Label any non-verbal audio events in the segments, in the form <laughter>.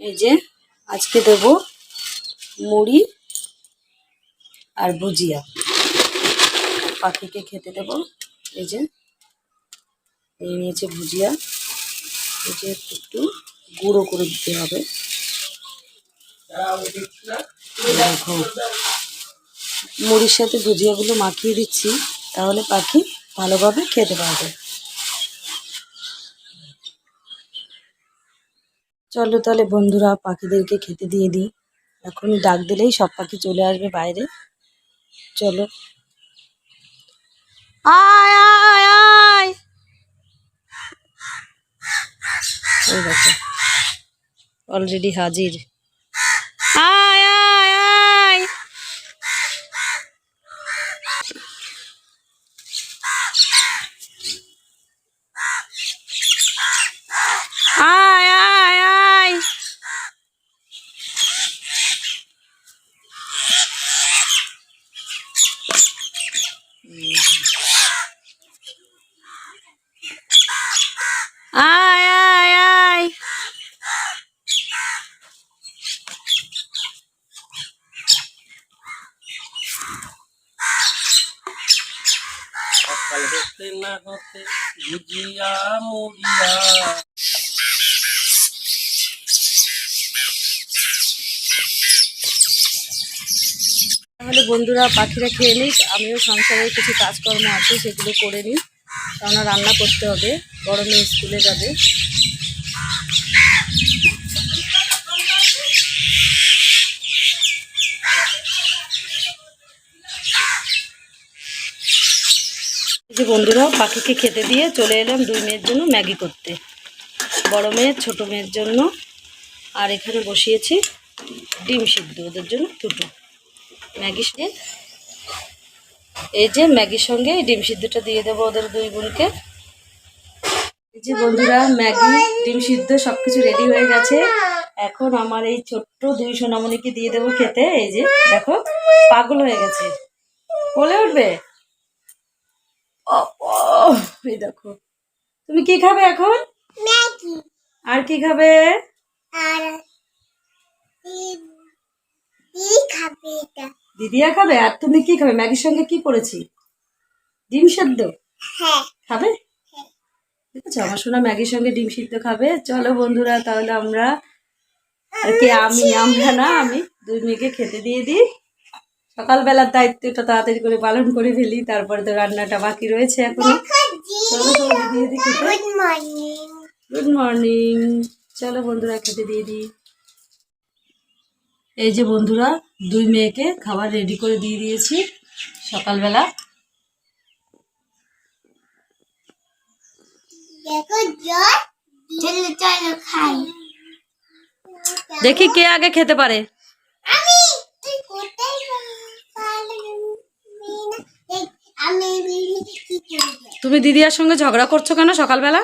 এই যে আজকে দেব মুড়ি আর ভুজিয়া। পাখিকে খেতে দেব। এই যে, এই নিয়েছে ভুজিয়া। এই যে একটু গুঁড়ো করে দিতে হবে। দেখো, মুড়ির সাথে ভুজিয়াগুলো মাখিয়ে দিচ্ছি, তাহলে পাখি ভালোভাবে খেতে পারবে। চলো তাহলে বন্ধুরা পাখিদেরকে খেতে দিয়ে দিই। এখন ডাক দিলেই সব পাখি চলে আসবে বাইরে। চলো। আয় আয় আয়! অলরেডি হাজির। বুঝিয়া মরিয়া। তাহলে বন্ধুরা, পাখিরা খেয়ে নিক, আমিও সংসারের কিছু কাজকর্ম আছে সেগুলো করে নিই, কেননা রান্না করতে হবে, গরমে স্কুলে যাবে। যে বন্ধুরা, পাখিকে খেতে দিয়ে চলে এলাম দুই মেয়ের জন্য ম্যাগি করতে। বড় মেয়ের ছোট মেয়ের জন্য। আর এখানে বসিয়েছি ডিম সিদ্ধ, ওদের জন্য দুটো ম্যাগি এই যে ম্যাগির সঙ্গে ডিম সিদ্ধটা দিয়ে দেবো ওদের দুই বোনকে। এই যে বন্ধুরা, ম্যাগি, ডিম সিদ্ধ সব কিছু রেডি হয়ে গেছে। এখন আমার এই ছোট্ট দুই সোনামণিকে দিয়ে দেবো খেতে। এই যে, দেখো, পাগল হয়ে গেছে। বলে উঠবে? এই দেখো। তুমি কি খাবে এখন? ম্যাগি। আর কি খাবে? আর খাবে এটা। দিদিয়া খাবে? আর তুমি কি খাবে? ম্যাগির সঙ্গে কি করেছি? ডিম সেদ্ধ? হ্যাঁ। খাবে? ঠিক আছে আমার শোনা ম্যাগির সঙ্গে ডিম সিদ্ধ খাবে। চলো বন্ধুরা তাহলে আমরা আর কি আমি আমরা না আমি দুই মেয়েকে খেতে দিয়ে দিই। সকালবেলার দায়িত্বটা তাড়াতাড়ি করে পালন করে ফেলি তারপরে তো রান্নাটা বাকি রয়েছে এখনও। গুড মর্নিং চলো বন্ধুরা খেতে দিয়ে দিই। এই যে বন্ধুরা দুই মেয়েকে খাবার রেডি করে দিয়ে দিয়েছি সকালবেলা। দেখি কে আগে খেতে পারে আমি তুই কোথায় পারবি না দেখ, আমি বিলি কি করব তুমি দিদিয়ার সঙ্গে ঝগড়া করছ কেন সকালবেলা?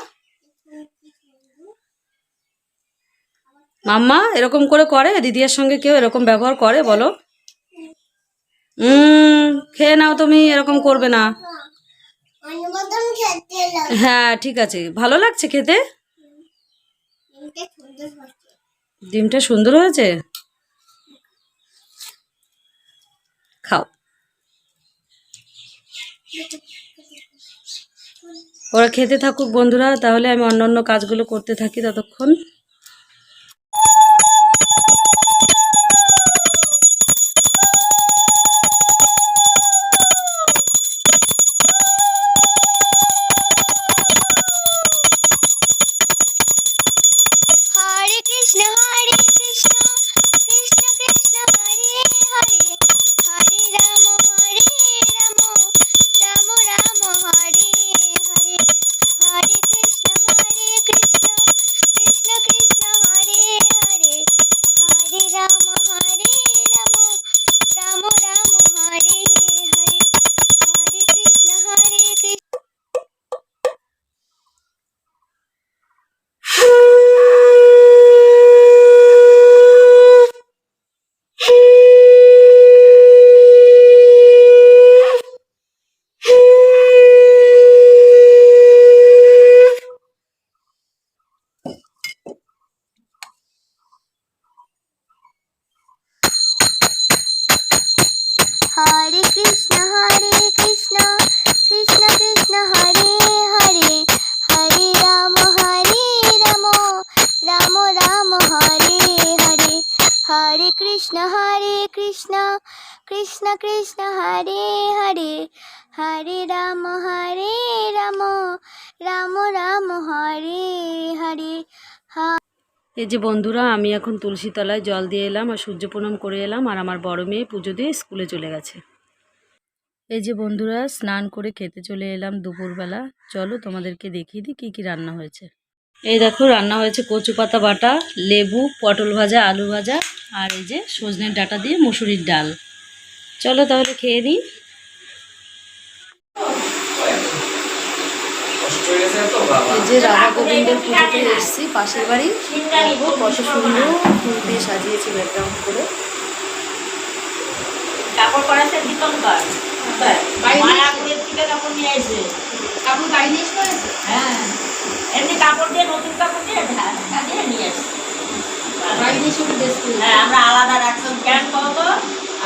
মাম্মা, এরকম করে করে, দিদিয়ার সঙ্গে কেউ এরকম ব্যবহার করে, বলো। হুম খেয়ে নাও তুমি, এরকম করবে না। হ্যাঁ ঠিক আছে। ভালো লাগছে খেতে? ডিমটা সুন্দর হয়েছে? খাও। ওরা খেতে থাকুক বন্ধুরা তাহলে আমি অন্য অন্য কাজগুলো করতে থাকি ততক্ষণ। কৃষ্ণ কৃষ্ণ হরে হরে। হরে রাম হরে রাম। রাম রাম, হরে হরে। এই যে বন্ধুরা, আমি এখন তুলসী তলায় জল দিয়ে এলাম আর সূর্য প্রণাম করে এলাম আর আমার বড় মেয়ে পুজো দিয়ে স্কুলে চলে গেছে। এই যে বন্ধুরা, স্নান করে খেতে চলে এলাম দুপুরবেলা। চলো তোমাদেরকে দেখিয়ে দিই কী কী রান্না হয়েছে। এই দেখো, রান্না হয়েছে কচু পাতা বাটা, লেবু, পটল ভাজা, আলু ভাজা আর এই যে সজনের ডাটা দিয়ে মুসুরির ডাল। চলো তাহলে খেয়ে নিই। এই যে রাধা গোবিন্দের পুজোতে এসেছি পাশের বাড়ি। কত সুন্দর ফুল দিয়ে সাজিয়েছে ব্যাকগ্রাউন্ড করে কাপড় পরাছে দীপঙ্কর। মায়াপুরের থেকে কাপড় নিয়ে আসে কাপড় বাড়ি নিয়ে এসে হ্যাঁ। এমনি কাপড় দিয়ে নতুন কাপড় দিয়ে ঢা- সাজিয়ে নিয়ে আসে বাড়ি নিয়ে এসে ড্রেস হ্যাঁ আমরা আলাদা রাখতাম কেন কত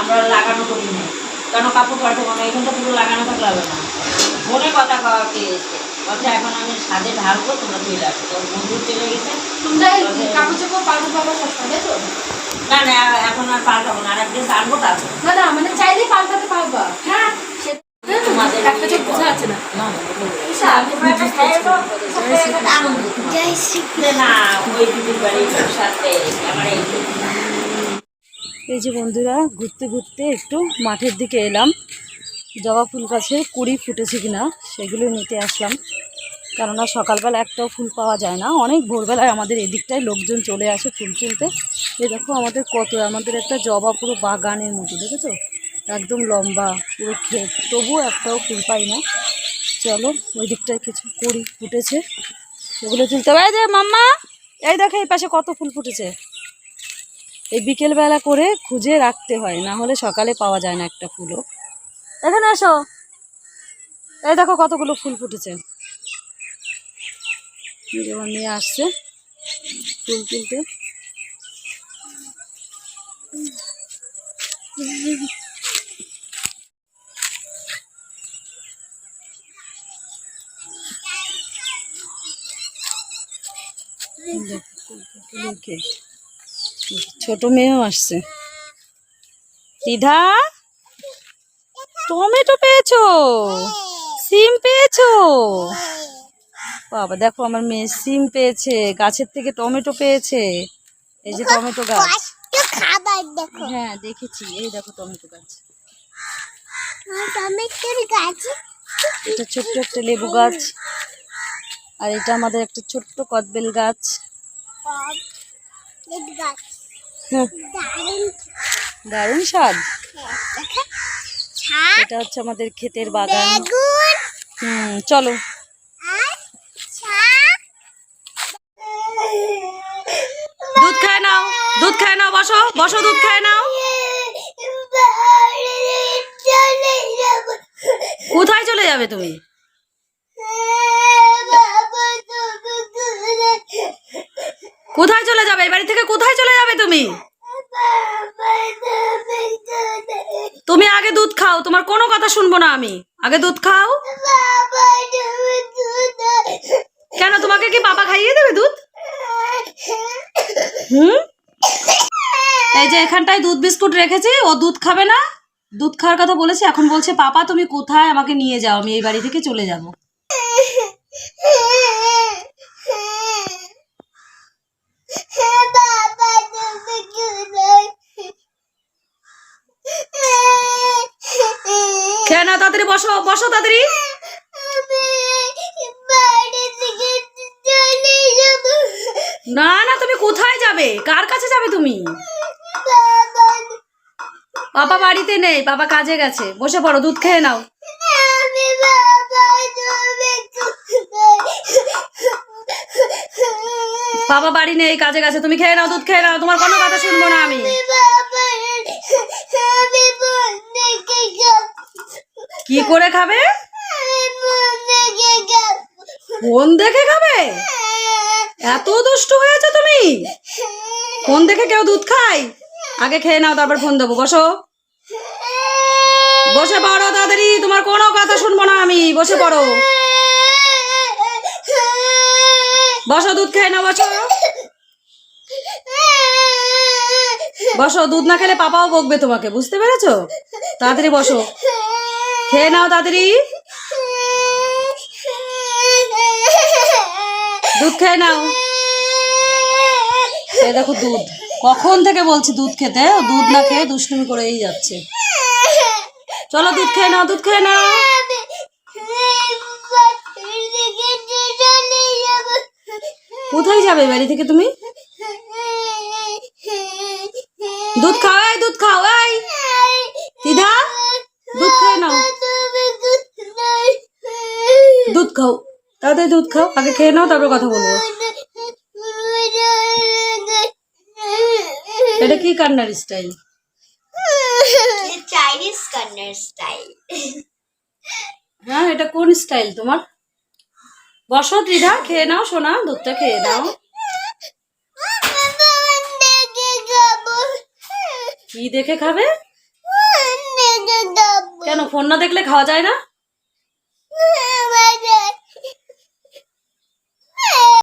আমরা লাগানো করি না কেন কাপড় পরাতে মনে হয় এখানটা পুরো লাগানো থাকলে হবে না। মনে কথা খাওয়া পেয়েছে কথা এখন আমি সাদে ঢালবো তোমরা তুই তোর বন্ধু চলে গেছে। কাপড় চোপড় পাবো সবসময় তো? না না এখন আর পাল্টাবো না। আর এক ড্রেস আনব তারপর। না না মানে চাইলেই পাল্টাতে পারবা। হ্যাঁ। না। না, না, না, তো। না ওই দিদির বাড়ির সাথে আমার এই এই যে বন্ধুরা, ঘুরতে ঘুরতে একটু মাঠের দিকে এলাম। জবা ফুল গাছে কুড়ি ফুটেছে কিনা সেগুলো নিতে আসলাম। কেননা সকালবেলা একটাও ফুল পাওয়া যায় না। অনেক ভোরবেলায় আমাদের এদিকটায় লোকজন চলে আসে ফুল তুলতে। এই দেখো আমাদের কত, আমাদের একটা জবা পুরো বাগানের মতো, দেখেছ? একদম লম্বা, পুরো ক্ষেত। তবুও একটাও ফুল পাই না। চলো, ওই দিকটায় কিছু কুড়ি ফুটেছে। সেগুলো তুলতে হবে। যে মাম্মা, এই দেখো এই পাশে কত ফুল ফুটেছে। এই বিকেলবেলা করে খুঁজে রাখতে হয়, না হলে সকালে পাওয়া যায় না একটা ফুলও। এখানে আসো। এই দেখো কতগুলো ফুল ফুটেছে। যেমন নিয়ে আসছে ফুল তুলতে। ক্ষেত। ছোট মেয়েও আসছে। দিদা টমেটো পেয়েছ? সিম পেয়েছ? বাবা দেখো আমার মেয়ে সিম পেয়েছে গাছের থেকে টমেটো পেয়েছে। এই যে টমেটো গাছ। খাবার দেখো। হ্যাঁ দেখেছি এই দেখো টমেটো গাছ। টমেটোর গাছ এটা ছোট্ট একটা লেবু গাছ। আর এটা আমাদের একটা ছোট্ট কদবেল গাছ। গাছ। দারুণ স্বাদ। এটা হচ্ছে আমাদের ক্ষেতের বাগান। বেগুন। হুম চলো। দুধ খায় নাও দুধ খায় নাও বসো বসো দুধ খায় নাও। কোথায় চলে যাবে তুমি? কোথায় চলে যাবে? বাড়ি থেকে কোথায় চলে যাবে তুমি? তুমি আগে দুধ খাও, তোমার কোনো কথা শুনব না আমি। আগে দুধ খাও। কেন, তোমাকে কি বাবা খাইয়ে দেবে দুধ? হুম? এই যে এখানটায় দুধ বিস্কুট রেখেছি, ও দুধ খাবে না। দুধ খাওয়ার কথা বলেছি, এখন বলছে, পাপা, তুমি কোথায়? আমাকে নিয়ে যাও, আমি এই বাড়ি থেকে চলে যাব। <laughs> খেয়ে নাও তাড়াতাড়ি, বসো বসো তাড়াতাড়ি। না না, তুমি কোথায় যাবে? কার কাছে যাবে তুমি? বাবা বাড়িতে নেই, বাবা কাজে গেছে। বসে পড়ো, দুধ খেয়ে নাও আমি বাবা তুমি কোথায় বাবা বাড়ি নেই কাজে গেছে। তুমি খেয়ে নাও দুধ খেয়ে নাও তোমার কোনো কথা শুনব না আমি। কি করে খাবে? ফোন দেখে খাবে? এত দুষ্টু হয়েছে তুমি? ফোন দেখে কেউ দুধ খায়? আগে খেয়ে নাও তারপর ফোন দেবো। বসো। বসে পড়ো তাড়াতাড়ি তোমার কোনো কথা শুনব না আমি। বসে পড়ো। বসো, দুধ খেয়ে নাও বসো। বসো, দুধ না খেলে পাপাও বকবে তোমাকে, বুঝতে পেরেছ? তাড়াতাড়ি বসো। খেয়ে নাও তাড়াতাড়ি। দুধ খেয়ে নাও। দেখো দুধ। কখন থেকে বলছি দুধ খেতে? দুধ না খেয়ে দুষ্টুমি করেই যাচ্ছে। চলো, দুধ খেয়ে নাও, দুধ খেয়ে নাও। কোথায় যাবে? বাড়ি থেকে তুমি? দুধ খাওয়াই দুধ খাওয়াই দিদা দুধ খেয়ে নাও। দুধ খাও তাড়াতাড়ি দুধ খাও আগে খেয়ে নাও তারপর কথা বলব। এটা কি কান্নার স্টাইল? চাইনিজ কান্নার স্টাইল। হ্যাঁ এটা কোন স্টাইল তোমার? বসো দিদা খেয়ে নাও সোনা দুধটা খেয়ে নাও। কি দেখে খাবে? কেন ফোন না দেখলে খাওয়া যায় না?